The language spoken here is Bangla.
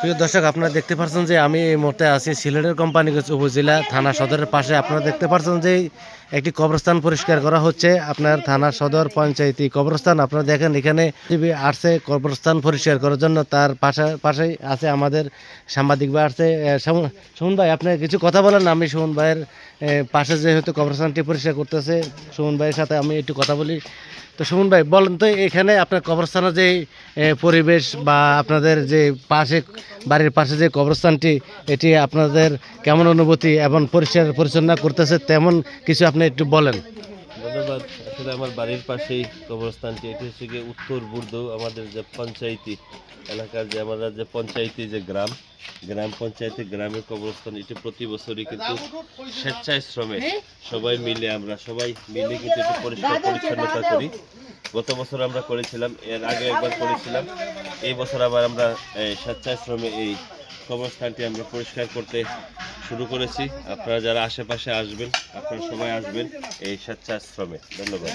প্রিয় দর্শক, আপনারা দেখতে পাচ্ছেন যে আমি এই মুহূর্তে আছি সিলেটের কোম্পানিগঞ্জ উপজেলা থানা সদরের পাশে। আপনারা দেখতে পাচ্ছেন যে একটি কবরস্থান পরিষ্কার করা হচ্ছে। আপনার থানা সদর পঞ্চায়েতি কবরস্থান, আপনারা দেখেন এখানে আসছে কবরস্থান পরিষ্কার করার জন্য। তার পাশে, পাশেই আছে আমাদের সাংবাদিক ভাই আসছে। সুমন ভাই, আপনি কিছু কথা বলেন আমি সুমন ভাইয়ের পাশে যেহেতু কবরস্থানটি পরিষ্কার করতেছে, সুমন ভাইয়ের সাথে আমি একটু কথা বলি। তো সুমন ভাই, বলেন তো এখানে আপনার কবরস্থানের যে পরিবেশ বা আপনাদের যে পাশে, বাড়ির পাশে যে কবরস্থানটি, এটি আপনাদের কেমন অনুভূতি এবং পরিষ্কার পরিচ্ছন্ন করতেছে, তেমন কিছু আপনি একটু বলেন। আসলে আমার বাড়ির পাশেই কবরস্থানটি। এটি হচ্ছে গিয়ে উত্তর বুর্দ, আমাদের যে পঞ্চায়েতি এলাকার যে, আমাদের যে পঞ্চায়েতি যে গ্রাম গ্রাম পঞ্চায়েতে গ্রামের কবরস্থান, এটি প্রতি বছরই কিন্তু স্বেচ্ছায় শ্রমে সবাই মিলে আমরা সবাই মিলে কিন্তু এটি পরিষ্কার পরিচ্ছন্নতা করি। গত বছর আমরা করেছিলাম, এর আগে একবার করেছিলাম। এই বছর আবার আমরা স্বেচ্ছায় শ্রমে এই কবরস্থানটি আমরা পরিষ্কার করতে শুরু করেছি। আপনারা যারা আশেপাশে আসবেন আপনারা সবাই আসবেন এই স্বেচ্ছাশ্রমে। ধন্যবাদ।